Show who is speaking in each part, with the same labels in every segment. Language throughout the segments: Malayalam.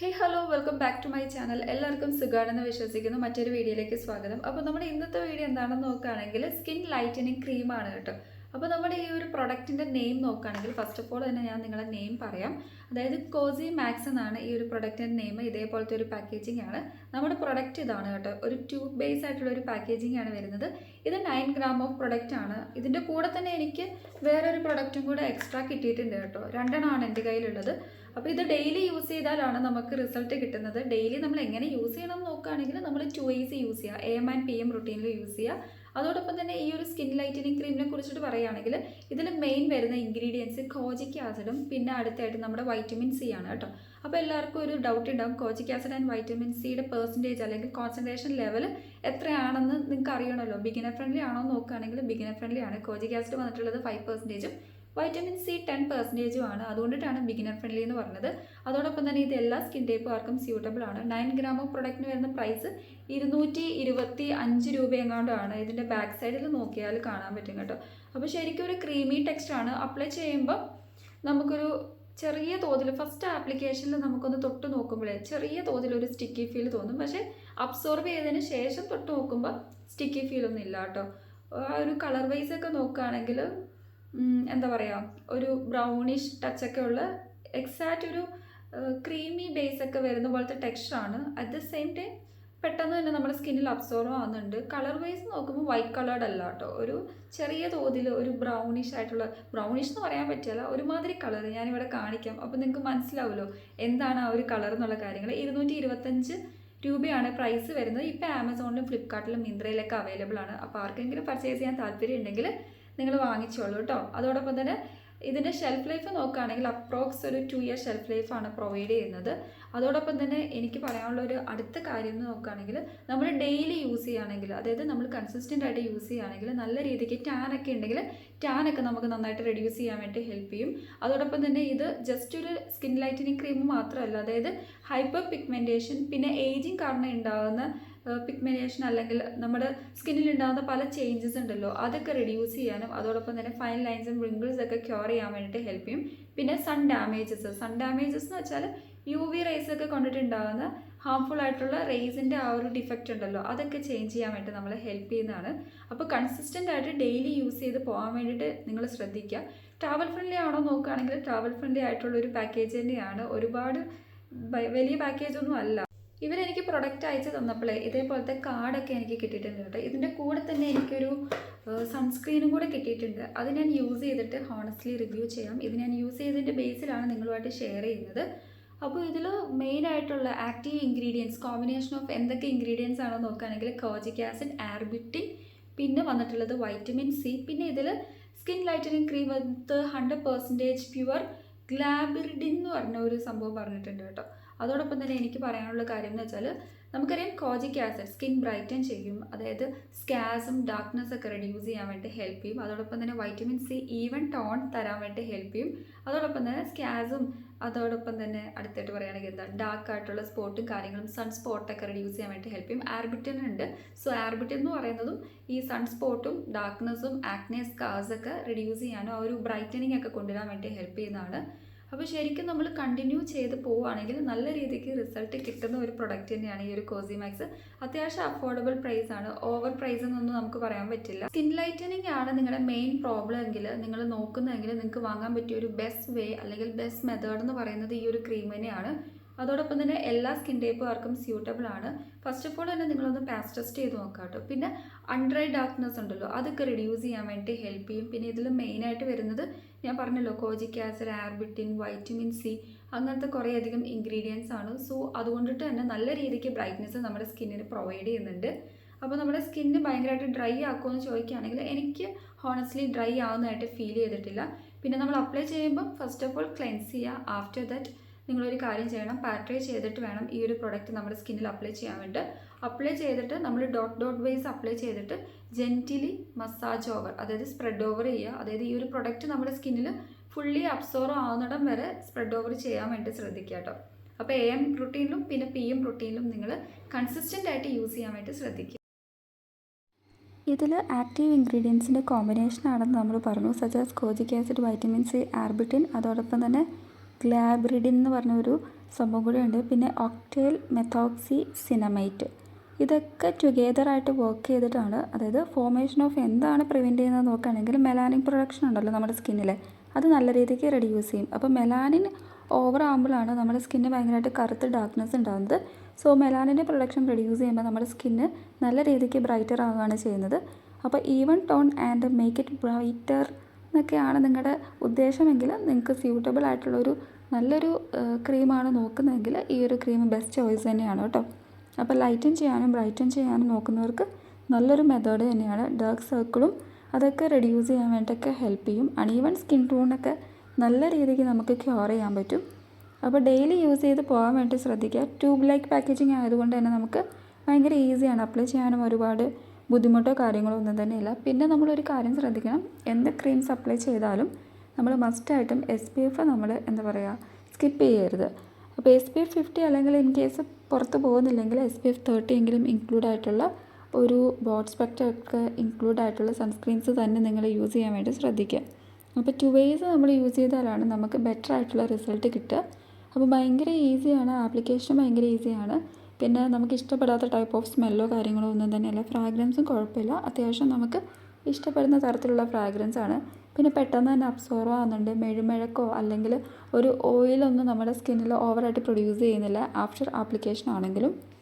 Speaker 1: Hey hello welcome back to my channel എല്ലാവർക്കും സുഖാണെന്ന് വിശ്വസിക്കുന്നു. മറ്റൊരു വീഡിയോയിലേക്ക് സ്വാഗതം. അപ്പോൾ നമ്മുടെ ഇന്നത്തെ വീഡിയോ എന്താണെന്ന് നോക്കുകയാണെങ്കിൽ സ്കിൻ ലൈറ്റനിങ് ക്രീമാണ് കേട്ടോ. അപ്പോൾ നമ്മുടെ ഈ ഒരു പ്രൊഡക്റ്റിന്റെ നെയിം നോക്കുകയാണെങ്കിൽ ഫസ്റ്റ് ഓഫ് ഓൾ തന്നെ ഞാൻ നിങ്ങളെ നെയിം പറയാം. അതായത് കോസി മാക്സ് എന്നാണ് ഈ ഒരു പ്രൊഡക്റ്റിന്റെ നെയിം ഇതേപോലത്തെ ഒരു പാക്കേജിംഗ് ആണ്. നമ്മുടെ പ്രൊഡക്റ്റ് ഇതാണ് കേട്ടോ. ഒരു ട്യൂബ് ബേസ് ആയിട്ടുള്ള ഒരു പാക്കേജിംഗ് ആണ് വരുന്നത്. ഇത് നയൻ ഗ്രാം ഓഫ് പ്രൊഡക്റ്റ് ആണ്. ഇതിന്റെ കൂടെ തന്നെ എനിക്ക് വേറൊരു പ്രൊഡക്റ്റും കൂടെ എക്സ്ട്രാ കിട്ടിയിട്ടുണ്ട് കേട്ടോ. രണ്ടെണ്ണമാണ് എന്റെ കയ്യിലുള്ളത്. അപ്പോൾ ഇത് ഡെയിലി യൂസ് ചെയ്താലാണ് നമുക്ക് റിസൾട്ട് കിട്ടുന്നത്. ഡെയിലി നമ്മൾ എങ്ങനെ യൂസ് ചെയ്യണം നോക്കുകയാണെങ്കിൽ നമ്മൾ ടു എയ്സ് യൂസ് ചെയ്യുക A M and P M റുട്ടീനിൽ use ചെയ്യുക അതോടൊപ്പം തന്നെ ഈ ഒരു സ്കിൻ ലൈറ്റനിങ് ക്രീമിനെ കുറിച്ചിട്ട് പറയുകയാണെങ്കിൽ ഇതിൽ മെയിൻ വരുന്ന ഇൻഗ്രീഡിയൻസ് കോജിക് ആസിഡും പിന്നെ അടുത്തായിട്ട് നമ്മുടെ വൈറ്റമിൻ സി ആണ് കേട്ടോ. അപ്പോൾ എല്ലാവർക്കും ഒരു ഡൗട്ട് ഉണ്ടാവും കോജിക് ആസിഡ് ആൻഡ് വൈറ്റമിൻ സിയുടെ പെർസെന്റേജ് അല്ലെങ്കിൽ കോൺസെൻട്രേഷൻ ലെവൽ എത്രയാണെന്ന് നിങ്ങൾക്ക് അറിയണമല്ലോ ബിഗിനർ ഫ്രണ്ട്ലി ആണോ നോക്കുകയാണെങ്കിൽ ബിഗിനർ ഫ്രണ്ട്ലി ആണ്. കോജിക് ആസിഡ് വന്നിട്ടുള്ളത് ഫൈവ് പെർസെന്റേജും വൈറ്റമിൻ സി ടെൻ പെർസെന്റേജും ആണ്. അതുകൊണ്ടിട്ടാണ് ബിഗിനർ ഫ്രണ്ട്ലി എന്ന് പറഞ്ഞത്. അതോടൊപ്പം തന്നെ ഇത് എല്ലാ സ്കിൻ ടൈപ്പുകാർക്കും സ്യൂട്ടബിൾ ആണ്. നയൻ ഗ്രാം ഓഫ് പ്രൊഡക്റ്റിന് വരുന്ന പ്രൈസ് ഇരുന്നൂറ്റി ഇരുപത്തി അഞ്ച് രൂപ എങ്ങാണ്ടാണ് ഇതിന്റെ ബാക്ക് സൈഡിൽ നോക്കിയാൽ കാണാൻ പറ്റും കേട്ടോ. അപ്പോൾ ശരിക്കും ഒരു ക്രീമി ടെക്സ്റ്റാണ് അപ്ലൈ ചെയ്യുമ്പോൾ നമുക്കൊരു ചെറിയ തോതിൽ ഫസ്റ്റ് ആപ്ലിക്കേഷനിൽ നമുക്കൊന്ന് തൊട്ട് നോക്കുമ്പോഴേ ചെറിയ തോതിൽ ഒരു സ്റ്റിക്കി ഫീൽ തോന്നും. പക്ഷേ അബ്സോർബ് ചെയ്തതിന് ശേഷം തൊട്ട് നോക്കുമ്പോൾ സ്റ്റിക്കി ഫീൽ ഒന്നും ഇല്ല കേട്ടോ. ആ ഒരു കളർ വൈസ് ഒക്കെ നോക്കുകയാണെങ്കിൽ എന്താ പറയുക ഒരു ബ്രൗണിഷ് ടച്ചൊക്കെ ഉള്ള എക്സാക്റ്റ് ഒരു ക്രീമി ബേസ് ഒക്കെ വരുന്ന പോലത്തെ ടെക്സ്ചറാണ് അറ്റ് ദ സെയിം ടൈം പെട്ടെന്ന് തന്നെ നമ്മുടെ സ്കിന്നിൽ അബ്സോർവ് ആവുന്നുണ്ട്. കളർ വൈസ് നോക്കുമ്പോൾ വൈറ്റ് കളേർഡ് അല്ല കേട്ടോ ഒരു ചെറിയ തോതിൽ ഒരു ബ്രൗണിഷ് ആയിട്ടുള്ള ബ്രൗണിഷ് എന്ന് പറയാൻ പറ്റില്ല ഒരുമാതിരി കളർ ഞാനിവിടെ കാണിക്കാം. അപ്പോൾ നിങ്ങൾക്ക് മനസ്സിലാവുമല്ലോ എന്താണ് ആ ഒരു കളർ എന്നുള്ള കാര്യങ്ങൾ ഇരുന്നൂറ്റി ഇരുപത്തഞ്ച് രൂപയാണ് പ്രൈസ് വരുന്നത്. ഇപ്പോൾ ആമസോണിലും ഫ്ലിപ്കാർട്ടിലും മിന്ത്രയിലൊക്കെ അവൈലബിൾ ആണ്. അപ്പോൾ ആർക്കെങ്കിലും പർച്ചേസ് ചെയ്യാൻ താല്പര്യം ഉണ്ടെങ്കിൽ നിങ്ങൾ വാങ്ങിച്ചോളൂ കേട്ടോ അതോടൊപ്പം തന്നെ ഇതിന്റെ ഷെൽഫ് ലൈഫ് നോക്കുകയാണെങ്കിൽ അപ്രോക്സ് ഒരു ടു ഇയർ ഷെൽഫ് ലൈഫാണ് പ്രൊവൈഡ് ചെയ്യുന്നത്. അതോടൊപ്പം തന്നെ എനിക്ക് പറയാനുള്ള ഒരു അടുത്ത കാര്യം എന്ന് നോക്കുകയാണെങ്കിൽ നമ്മൾ ഡെയിലി യൂസ് ചെയ്യുകയാണെങ്കിൽ അതായത് നമ്മൾ കൺസിസ്റ്റന്റ് ആയിട്ട് യൂസ് ചെയ്യുകയാണെങ്കിൽ നല്ല രീതിക്ക് ടാനൊക്കെ ഉണ്ടെങ്കിൽ ടാനൊക്കെ നമുക്ക് നന്നായിട്ട് റെഡ്യൂസ് ചെയ്യാൻ വേണ്ടി ഹെൽപ്പ് ചെയ്യും. അതോടൊപ്പം തന്നെ ഇത് ജസ്റ്റ് ഒരു സ്കിൻ ലൈറ്റനിങ് ക്രീം മാത്രമല്ല അതായത് ഹൈപ്പർ പിഗ്മെന്റേഷൻ പിന്നെ ഏജിങ് കാരണം ഉണ്ടാകുന്ന പിഗ്മെന്റേഷൻ അല്ലെങ്കിൽ നമ്മുടെ സ്കിന്നിൽ ഉണ്ടാകുന്ന പല ചേഞ്ചസ് ഉണ്ടല്ലോ അതൊക്കെ റിഡ്യൂസ് ചെയ്യാനും അതോടൊപ്പം തന്നെ ഫൈൻ ലൈൻസും റിങ്കിൾസ് ഒക്കെ ക്യൂർ ചെയ്യാൻ വേണ്ടിയിട്ട് ഹെൽപ്പ് ചെയ്യും. പിന്നെ സൺ ഡാമേജസ് സൺ ഡാമേജസ് എന്ന് വെച്ചാൽ യു വി റേസ് ഒക്കെ കൊണ്ടിട്ടുണ്ടാകുന്ന ഹാംഫുൾ ആയിട്ടുള്ള റേസിന്റെ ആ ഒരു ഡിഫക്റ്റ് ഉണ്ടല്ലോ അതൊക്കെ ചേഞ്ച് ചെയ്യാൻ വേണ്ടി നമ്മളെ ഹെൽപ്പ് ചെയ്യുന്നതാണ്. അപ്പോൾ കൺസിസ്റ്റന്റ് ആയിട്ട് ഡെയിലി യൂസ് ചെയ്ത് പോകാൻ വേണ്ടിയിട്ട് നിങ്ങൾ ശ്രദ്ധിക്കുക. ട്രാവൽ ഫ്രണ്ട്ലി ആണോ നോക്കുകയാണെങ്കിൽ ട്രാവൽ ഫ്രണ്ട്ലി ആയിട്ടുള്ള ഒരു പാക്കേജ് തന്നെയാണ്. ഒരുപാട് വലിയ പാക്കേജ് ഒന്നും അല്ല. ഇവരെനിക്ക് പ്രൊഡക്റ്റ് അയച്ചു തന്നപ്പോൾ ഇതേപോലത്തെ കാർഡൊക്കെ എനിക്ക് കിട്ടിയിട്ടുണ്ട് കേട്ടോ. ഇതിന്റെ കൂടെ തന്നെ എനിക്കൊരു സൺസ്ക്രീനും കൂടെ കിട്ടിയിട്ടുണ്ട്. അത് ഞാൻ യൂസ് ചെയ്തിട്ട് ഹോണസ്റ്റ്ലി റിവ്യൂ ചെയ്യാം. ഇത് ഞാൻ യൂസ് ചെയ്തതിന്റെ ബേസിലാണ് നിങ്ങളുമായിട്ട് ഷെയർ ചെയ്യുന്നത്. അപ്പോൾ ഇതിൽ മെയിൻ ആയിട്ടുള്ള ആക്റ്റീവ് ഇൻഗ്രീഡിയൻസ് കോമ്പിനേഷൻ ഓഫ് എന്തൊക്കെ ഇൻഗ്രീഡിയൻസ് ആണോ നോക്കുകയാണെങ്കിൽ കോജിക് ആസിഡ് ആർബിറ്റിൻ പിന്നെ വന്നിട്ടുള്ളത് വൈറ്റമിൻ സി പിന്നെ ഇതിൽ skin lightening cream with hundred percentage pure glabridin എന്ന് പറഞ്ഞ ഒരു സംഭവം പറഞ്ഞിട്ടുണ്ട് കേട്ടോ. അതോടൊപ്പം തന്നെ എനിക്ക് പറയാനുള്ള കാര്യം എന്ന് വെച്ചാൽ നമുക്കറിയാം കോജിക് ആസിഡ് സ്കിൻ ബ്രൈറ്റൻ ചെയ്യും. അതായത് സ്കാസും ഡാർക്ക്നെസ് ഒക്കെ റെഡ്യൂസ് ചെയ്യാൻ വേണ്ടി ഹെൽപ്പ് ചെയ്യും. അതോടൊപ്പം തന്നെ വൈറ്റമിൻ സി ഈവൻ ടോൺ തരാൻ വേണ്ടി ഹെൽപ്പ് ചെയ്യും. അതോടൊപ്പം തന്നെ സ്കാസും അതോടൊപ്പം തന്നെ അടുത്തായിട്ട് പറയുകയാണെങ്കിൽ എന്താ ഡാർക്ക് ആയിട്ടുള്ള സ്പോട്ടും കാര്യങ്ങളും സൺ സ്പോട്ടൊക്കെ റെഡ്യൂസ് ചെയ്യാൻ വേണ്ടി ഹെൽപ്പ് ചെയ്യും. ആർബിറ്റൻ ഉണ്ട്. സോ ആർബിറ്റൻ എന്ന് പറയുന്നതും ഈ സൺ സ്പോട്ടും ഡാർക്ക്നെസ്സും ആക്നെ സ്കാസ് ഒക്കെ റെഡ്യൂസ് ചെയ്യാനും ആ ഒരു ബ്രൈറ്റനിങ് ഒക്കെ കൊണ്ടുവരാൻ വേണ്ടി ഹെൽപ്പ് ചെയ്യുന്നതാണ്. അപ്പോൾ ശരിക്കും നമ്മൾ കണ്ടിന്യൂ ചെയ്ത് പോവുകയാണെങ്കിൽ നല്ല രീതിക്ക് റിസൾട്ട് കിട്ടുന്ന ഒരു പ്രൊഡക്റ്റ് തന്നെയാണ് ഈ ഒരു കോസിമാക്സ് അത്യാവശ്യം അഫോർഡബിൾ പ്രൈസ് ആണ്. ഓവർ പ്രൈസ് എന്നൊന്നും നമുക്ക് പറയാൻ പറ്റില്ല. സ്കിൻ ലൈറ്റനിങ് ആണ് നിങ്ങളുടെ മെയിൻ പ്രോബ്ലം എങ്കിൽ നിങ്ങൾ നോക്കുന്നതെങ്കിൽ നിങ്ങൾക്ക് വാങ്ങാൻ പറ്റിയ ഒരു ബെസ്റ്റ് വേ അല്ലെങ്കിൽ ബെസ്റ്റ് മെത്തേഡ് എന്ന് പറയുന്നത് ഈ ഒരു ക്രീം തന്നെയാണ്. അതോടൊപ്പം തന്നെ എല്ലാ സ്കിൻ ടൈപ്പുകാർക്കും സ്യൂട്ടബിൾ ആണ്. ഫസ്റ്റ് ഓഫ് ഓൾ തന്നെ നിങ്ങളൊന്ന് പാസ് ടെസ്റ്റ് ചെയ്ത് നോക്കാം കേട്ടോ. പിന്നെ അൺഡ്രൈ ഡാർക്ക്നെസ് ഉണ്ടല്ലോ അതൊക്കെ റിഡ്യൂസ് ചെയ്യാൻ വേണ്ടി ഹെൽപ്പ് ചെയ്യും. പിന്നെ ഇതിൽ മെയിനായിട്ട് വരുന്നത് ഞാൻ പറഞ്ഞല്ലോ kojic acid arbutin vitamin C അങ്ങനത്തെ കുറേയധികം ഇൻഗ്രീഡിയൻസ് ആണ്. സോ അതുകൊണ്ടിട്ട് തന്നെ നല്ല രീതിക്ക് ബ്രൈറ്റ്നെസ് നമ്മുടെ സ്കിന്നിന് പ്രൊവൈഡ് ചെയ്യുന്നുണ്ട്. അപ്പോൾ നമ്മുടെ സ്കിന്ന് ഭയങ്കരമായിട്ട് ഡ്രൈ ആക്കുമെന്ന് ചോദിക്കുകയാണെങ്കിൽ എനിക്ക് ഹോണസ്റ്റ്ലി ഡ്രൈ ആവുന്നതായിട്ട് ഫീൽ ചെയ്തിട്ടില്ല. പിന്നെ നമ്മൾ അപ്ലൈ ചെയ്യുമ്പോൾ ഫസ്റ്റ് ഓഫ് ഓൾ ക്ലെൻസ് ചെയ്യുക. ആഫ്റ്റർ ദാറ്റ് നിങ്ങളൊരു കാര്യം ചെയ്യണം. പാട്രൈ ചെയ്തിട്ട് വേണം ഈ ഒരു പ്രൊഡക്റ്റ് നമ്മുടെ സ്കിന്നിൽ അപ്ലൈ ചെയ്യാൻ വേണ്ടി. അപ്ലൈ ചെയ്തിട്ട് നമ്മൾ ഡോട്ട് ഡോട്ട് വൈസ് അപ്ലൈ ചെയ്തിട്ട് ജെന്റിലി മസാജ് ഓവർ അതായത് സ്പ്രെഡ് ഓവർ ചെയ്യുക. അതായത് ഈ ഒരു പ്രൊഡക്റ്റ് നമ്മുടെ സ്കിന്നിൽ ഫുള്ളി അബ്സോർവ് ആവുന്നിടം വരെ സ്പ്രെഡ് ഓവർ ചെയ്യാൻ വേണ്ടി ശ്രദ്ധിക്കുക കേട്ടോ. അപ്പോൾ എ എം റുട്ടീനിലും പിന്നെ പി എം റുട്ടീനിലും നിങ്ങൾ കൺസിസ്റ്റന്റ് ആയിട്ട് യൂസ് ചെയ്യാൻ വേണ്ടി ശ്രദ്ധിക്കുക.
Speaker 2: ഇതിൽ ആക്റ്റീവ് ഇൻഗ്രീഡിയൻസിന്റെ കോമ്പിനേഷൻ ആണെന്ന് നമ്മൾ പറഞ്ഞു. Such as kojic acid vitamin C arbutin അതോടൊപ്പം തന്നെ ഗ്ലാബ്രിഡിൻ എന്ന് പറഞ്ഞ ഒരു സംഭവം കൂടി ഉണ്ട് പിന്നെ ഒക്ടേൽ മെത്തോക്സി സിനമൈറ്റ് ഇതൊക്കെ ടുഗെദർ ആയിട്ട് വർക്ക് ചെയ്തിട്ടാണ് അതായത് ഫോർമേഷൻ ഓഫ് എന്താണ് പ്രിവെന്റ് ചെയ്യുന്നത് നോക്കുകയാണെങ്കിൽ മെലാനിൻ പ്രൊഡക്ഷൻ ഉണ്ടല്ലോ നമ്മുടെ സ്കിന്നിൽ അത് നല്ല രീതിക്ക് റെഡ്യൂസ് ചെയ്യും. അപ്പോൾ മെലാനിൻ ഓവർ ആകുമ്പോഴാണ് നമ്മുടെ സ്കിന്ന് ഭയങ്കരമായിട്ട് കറുത്ത് ഡാർക്ക്നെസ് ഉണ്ടാകുന്നത്. സോ മെലാനിന്റെ പ്രൊഡക്ഷൻ റെഡ്യൂസ് ചെയ്യുമ്പോൾ നമ്മുടെ സ്കിന്ന് നല്ല രീതിക്ക് ബ്രൈറ്റർ ആവുകയാണ് ചെയ്യുന്നത്. അപ്പോൾ even tone and make it brighter എന്നൊക്കെയാണ് നിങ്ങളുടെ ഉദ്ദേശമെങ്കിൽ നിങ്ങൾക്ക് സ്യൂട്ടബിൾ ആയിട്ടുള്ളൊരു നല്ലൊരു ക്രീമാണ് നോക്കുന്നതെങ്കിൽ ഈ ഒരു ക്രീം ബെസ്റ്റ് ചോയ്സ് തന്നെയാണ് കേട്ടോ. അപ്പോൾ ലൈറ്റൻ ചെയ്യാനും ബ്രൈറ്റൻ ചെയ്യാനും നോക്കുന്നവർക്ക് നല്ലൊരു മെത്തേഡ് തന്നെയാണ്. ഡാർക്ക് സർക്കിളും അതൊക്കെ റെഡ്യൂസ് ചെയ്യാൻ വേണ്ടിയിട്ടൊക്കെ ഹെൽപ്പ് ചെയ്യും. അണീവൺ സ്കിൻ ടൂണൊക്കെ നല്ല രീതിക്ക് നമുക്ക് ക്യൂർ ചെയ്യാൻ പറ്റും. അപ്പോൾ ഡെയിലി യൂസ് ചെയ്ത് പോകാൻ വേണ്ടി ശ്രദ്ധിക്കുക. ട്യൂബ് ലൈക്ക് പാക്കേജിങ് ആയതുകൊണ്ട് തന്നെ നമുക്ക് ഭയങ്കര ഈസിയാണ് അപ്ലൈ ചെയ്യാനും ഒരുപാട് ബുദ്ധിമുട്ടോ കാര്യങ്ങളോ ഒന്നും തന്നെ ഇല്ല പിന്നെ നമ്മളൊരു കാര്യം ശ്രദ്ധിക്കണം. എന്ത് ക്രീംസ് അപ്ലൈ ചെയ്താലും നമ്മൾ മസ്റ്റായിട്ടും എസ് പി എഫ് നമ്മൾ എന്താ പറയുക സ്കിപ്പ് ചെയ്യരുത്. അപ്പോൾ എസ് പി എഫ് ഫിഫ്റ്റി അല്ലെങ്കിൽ ഇൻ കേസ് പുറത്ത് പോകുന്നില്ലെങ്കിൽ എസ് പി എഫ് തേർട്ടി എങ്കിലും ഇൻക്ലൂഡ് ആയിട്ടുള്ള ഒരു ബോഡ് സ്പെക്ടർ ഇൻക്ലൂഡ് ആയിട്ടുള്ള സൺസ്ക്രീൻസ് തന്നെ നിങ്ങൾ യൂസ് ചെയ്യാൻ വേണ്ടി ശ്രദ്ധിക്കുക. അപ്പോൾ ടു വേസ് നമ്മൾ യൂസ് ചെയ്താലാണ് നമുക്ക് ബെറ്റർ ആയിട്ടുള്ള റിസൾട്ട് കിട്ടുക. അപ്പോൾ ഭയങ്കര ഈസിയാണ് ആപ്ലിക്കേഷൻ ഭയങ്കര ഈസിയാണ് പിന്നെ നമുക്ക് ഇഷ്ടപ്പെടാത്ത ടൈപ്പ് ഓഫ് സ്മെല്ലോ കാര്യങ്ങളോ ഒന്നും തന്നെയല്ല. ഫ്രാഗ്രൻസും കുഴപ്പമില്ല. അത്യാവശ്യം നമുക്ക് ഇഷ്ടപ്പെടുന്ന തരത്തിലുള്ള ഫ്രാഗ്രൻസ് ആണ്. പിന്നെ പെട്ടെന്ന് തന്നെ അബ്സോർവ് ആവുന്നുണ്ട്. മെഴുമെഴക്കോ അല്ലെങ്കിൽ ഒരു ഓയിലൊന്നും നമ്മുടെ സ്കിന്നിൽ ഓവറായിട്ട് പ്രൊഡ്യൂസ് ചെയ്യുന്നില്ല. ആഫ്റ്റർ ആപ്ലിക്കേഷൻ ആണെങ്കിലും.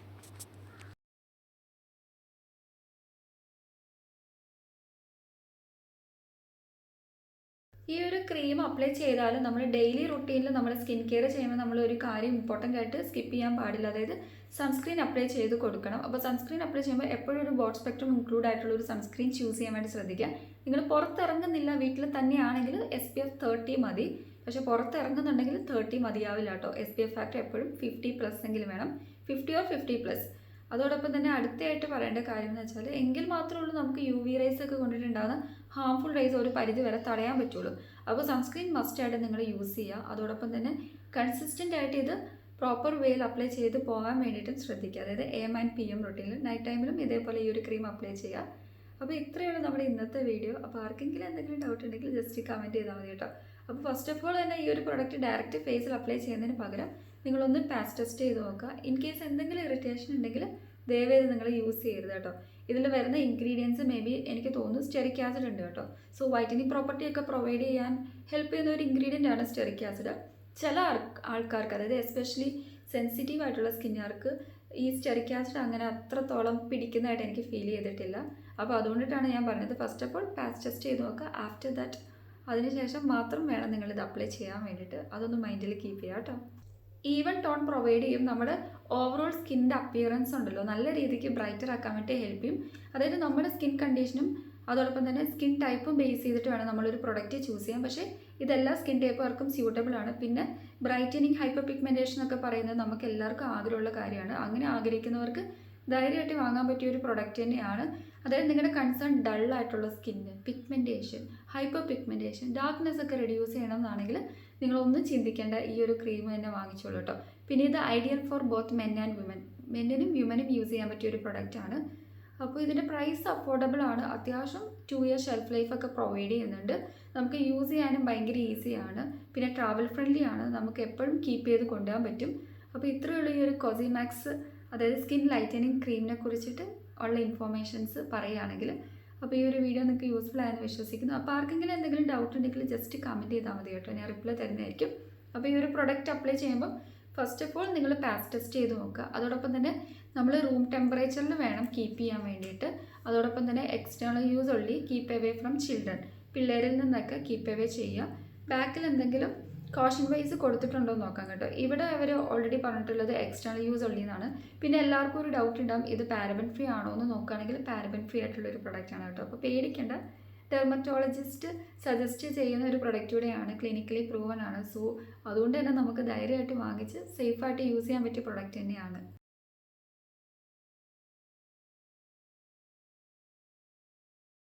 Speaker 1: ഈ ഒരു ക്രീം അപ്ലൈ ചെയ്താലും നമ്മൾ ഡെയിലി റുട്ടീനിൽ നമ്മൾ സ്കിൻ കെയർ ചെയ്യുമ്പോൾ നമ്മൾ ഒരു കാര്യം ഇമ്പോർട്ടന്റ് ആയിട്ട് സ്കിപ്പ് ചെയ്യാൻ പാടില്ല. അതായത് സൺസ്ക്രീൻ അപ്ലൈ ചെയ്ത് കൊടുക്കണം. അപ്പോൾ സൺസ്ക്രീൻ അപ്ലൈ ചെയ്യുമ്പോൾ എപ്പോഴും ഒരു ബോട്ട് സ്പെക്ട്രം ഇൻക്ലൂഡ് ആയിട്ടുള്ള ഒരു സൺസ്ക്രീൻ ചൂസ് ചെയ്യാൻ വേണ്ടി ശ്രദ്ധിക്കുക. നിങ്ങൾ പുറത്തിറങ്ങുന്നില്ല വീട്ടിൽ തന്നെയാണെങ്കിൽ എസ് പി എഫ് തേർട്ടി മതി. പക്ഷെ പുറത്തിറങ്ങുന്നുണ്ടെങ്കിൽ തേർട്ടി മതിയാവില്ല കേട്ടോ. എസ് പി എഫ് ഫാക്ടർ എപ്പോഴും ഫിഫ്റ്റി പ്ലസ് എങ്കിലും വേണം. ഫിഫ്റ്റി ഓർ ഫിഫ്റ്റി പ്ലസ് അതോടൊപ്പം തന്നെ അടുത്തായിട്ട് പറയേണ്ട കാര്യം എന്ന് വെച്ചാൽ എങ്കിൽ മാത്രമേ ഉള്ളൂ നമുക്ക് യു വി റേസ് ഒക്കെ കൊണ്ടിട്ടുണ്ടാകുന്ന ഹാംഫുൾ റേസ് ഒരു പരിധി വരെ തടയാൻ പറ്റുള്ളൂ. അപ്പോൾ സൺസ്ക്രീൻ മസ്റ്റ് ആയിട്ട് നിങ്ങൾ യൂസ് ചെയ്യുക. അതോടൊപ്പം തന്നെ കൺസിസ്റ്റന്റ് ആയിട്ട് ഇത് പ്രോപ്പർ വേയിൽ അപ്ലൈ ചെയ്ത് പോകാൻ വേണ്ടിയിട്ടും ശ്രദ്ധിക്കുക. അതായത് എം ആൻഡ് പി എം റൊട്ടീനിൽ നൈറ്റ് ടൈമിലും ഇതേപോലെ ഈ ഒരു ക്രീം അപ്ലൈ ചെയ്യുക. അപ്പോൾ ഇത്രയുള്ള നമ്മുടെ ഇന്നത്തെ വീഡിയോ അപ്പോൾ ആർക്കെങ്കിലും എന്തെങ്കിലും ഡൗട്ട് ഉണ്ടെങ്കിൽ ജസ്റ്റ് കമന്റ് ചെയ്താൽ മതി കേട്ടോ. അപ്പോൾ ഫസ്റ്റ് ഓഫ് ഓൾ തന്നെ ഈ ഒരു പ്രൊഡക്റ്റ് ഡയറക്റ്റ് ഫേസിൽ അപ്ലൈ ചെയ്യുന്നതിന് പകരം നിങ്ങളൊന്ന് പാച്ച് ടെസ്റ്റ് ചെയ്ത് നോക്കുക. ഇൻ കേസ് എന്തെങ്കിലും ഇറിറ്റേഷൻ ഉണ്ടെങ്കിൽ ദയവേത് നിങ്ങൾ യൂസ് ചെയ്യരുത് കേട്ടോ. ഇതിൽ വരുന്ന ഇൻഗ്രീഡിയൻസ് മേ ബി എനിക്ക് തോന്നുന്നു സ്റ്റെറിക് ആസിഡ് ഉണ്ട് കേട്ടോ. സോ വൈറ്റനിങ് പ്രോപ്പർട്ടി ഒക്കെ പ്രൊവൈഡ് ചെയ്യാൻ ഹെൽപ്പ് ചെയ്യുന്ന ഒരു ഇൻഗ്രീഡിയന്റ് ആണ് സ്റ്റെറിക് ആസിഡ് ചില ആൾക്കാർക്ക് അതായത് എസ്പെഷ്യലി സെൻസിറ്റീവ് ആയിട്ടുള്ള സ്കിന്നുകാർക്ക് ഈ സ്റ്റെറിക് ആസിഡ് അങ്ങനെ അത്രത്തോളം പിടിക്കുന്നതായിട്ട് എനിക്ക് ഫീൽ ചെയ്തിട്ടില്ല. അപ്പോൾ അതുകൊണ്ടിട്ടാണ് ഞാൻ പറഞ്ഞത് first of all patch test ചെയ്ത് നോക്കുക. ആഫ്റ്റർ ദാറ്റ് അതിനുശേഷം മാത്രം വേണം നിങ്ങളിത് അപ്ലൈ ചെയ്യാൻ വേണ്ടിയിട്ട്. അതൊന്ന് മൈൻഡിൽ കീപ്പ് ചെയ്യാം കേട്ടോ. ഈവൻ ടോൺ പ്രൊവൈഡ് ചെയ്യും. നമ്മുടെ ഓവറോൾ സ്കിന്നിന്റെ അപ്പിയറൻസ് ഉണ്ടല്ലോ. നല്ല രീതിക്ക് ബ്രൈറ്റർ ആക്കാൻ വേണ്ടി ഹെൽപ്പ് ചെയ്യും. അതായത് നമ്മുടെ സ്കിൻ കണ്ടീഷനും അതോടൊപ്പം തന്നെ സ്കിൻ ടൈപ്പും ബേസ് ചെയ്തിട്ട് വേണം നമ്മളൊരു പ്രൊഡക്റ്റ് ചൂസ് ചെയ്യാൻ. പക്ഷേ ഇതെല്ലാ സ്കിൻ ടൈപ്പുകാർക്കും സ്യൂട്ടബിൾ ആണ്. പിന്നെ ബ്രൈറ്റനിങ് ഹൈപ്പർ പിഗ്മെന്റേഷൻ ഒക്കെ പറയുന്നത് നമുക്ക് എല്ലാവർക്കും ആഗ്രഹമുള്ള കാര്യമാണ്. അങ്ങനെ ആഗ്രഹിക്കുന്നവർക്ക് ധൈര്യമായിട്ട് വാങ്ങാൻ പറ്റിയ ഒരു പ്രൊഡക്റ്റ് തന്നെയാണ്. അതായത് നിങ്ങളുടെ കൺസേൺ ഡൾ ആയിട്ടുള്ള skin pigmentation hyper pigmentation darkness ഒക്കെ റെഡ്യൂസ് ചെയ്യണം എന്നാണെങ്കിൽ നിങ്ങളൊന്നും ചിന്തിക്കേണ്ട ഈ ഒരു ക്രീം തന്നെ വാങ്ങിച്ചോളൂ കേട്ടോ പിന്നെ ഇത് ideal for both men and women മെന്നിനും വ്യൂമനും യൂസ് ചെയ്യാൻ പറ്റിയ ഒരു പ്രൊഡക്റ്റ് ആണ്. അപ്പോൾ ഇതിന്റെ പ്രൈസ് അഫോർഡബിൾ ആണ്. അത്യാവശ്യം ടു ഇയർ ഷെൽഫ് ലൈഫ് ഒക്കെ പ്രൊവൈഡ് ചെയ്യുന്നുണ്ട്. നമുക്ക് യൂസ് ചെയ്യാനും ഭയങ്കര ഈസിയാണ് പിന്നെ ട്രാവൽ ഫ്രണ്ട്ലി ആണ്. നമുക്ക് എപ്പോഴും കീപ്പ് ചെയ്ത് കൊണ്ടുപോകാൻ പറ്റും. അപ്പോൾ ഇത്രയുള്ള ഈ ഒരു കൊസിമാക്സ് അതായത് സ്കിൻ ലൈറ്റനിങ് ക്രീമിനെ കുറിച്ചിട്ട് ഉള്ള ഇൻഫോർമേഷൻസ് പറയുകയാണെങ്കിൽ അപ്പോൾ ഈ ഒരു വീഡിയോ നിങ്ങൾക്ക് യൂസ്ഫുൾ ആയെന്ന് വിശ്വസിക്കുന്നു. അപ്പോൾ ആർക്കെങ്കിലും എന്തെങ്കിലും ഡൗട്ട് ഉണ്ടെങ്കിൽ ജസ്റ്റ് കമന്റ് ചെയ്താൽ മതി കേട്ടോ. ഞാൻ റിപ്ലൈ തരുന്നതായിരിക്കും. അപ്പോൾ ഈ ഒരു പ്രൊഡക്റ്റ് അപ്ലൈ ചെയ്യുമ്പോൾ ഫസ്റ്റ് ഓഫ് ഓൾ നിങ്ങൾ പാസ് ടെസ്റ്റ് ചെയ്ത് നോക്കുക. അതോടൊപ്പം തന്നെ നമ്മൾ റൂം ടെമ്പറേച്ചറിൽ വേണം കീപ്പ് ചെയ്യാൻ വേണ്ടിയിട്ട്. അതോടൊപ്പം തന്നെ external use only keep away from children പിള്ളേരിൽ നിന്നൊക്കെ കീപ്പ് എവേ ചെയ്യുക. ബാക്കിൽ എന്തെങ്കിലും കോഷൻ വൈസ് കൊടുത്തിട്ടുണ്ടോ എന്ന് നോക്കാം കേട്ടോ. ഇവിടെ അവർ ഓൾറെഡി പറഞ്ഞിട്ടുള്ളത് എക്സ്റ്റേണൽ യൂസ് ഉള്ളി എന്നാണ്. പിന്നെ എല്ലാവർക്കും ഒരു ഡൗട്ട് ഉണ്ടാവും ഇത് പാരബൻ ഫ്രീ ആണോ എന്ന് നോക്കുകയാണെങ്കിൽ പാരബൻ ഫ്രീ ആയിട്ടുള്ള ഒരു പ്രൊഡക്റ്റ് ആണ് കേട്ടോ. അപ്പോൾ പേടിക്കേണ്ട. ഡെർമറ്റോളജിസ്റ്റ് സജസ്റ്റ് ചെയ്യുന്ന ഒരു പ്രൊഡക്റ്റ് കൂടെയാണ് ക്ലിനിക്കലി പ്രൂവൻ ആണ്. സോ അതുകൊണ്ട് തന്നെ നമുക്ക് ധൈര്യമായിട്ട് വാങ്ങിച്ച് സേഫായിട്ട് യൂസ് ചെയ്യാൻ പറ്റിയ പ്രൊഡക്റ്റ് തന്നെയാണ്.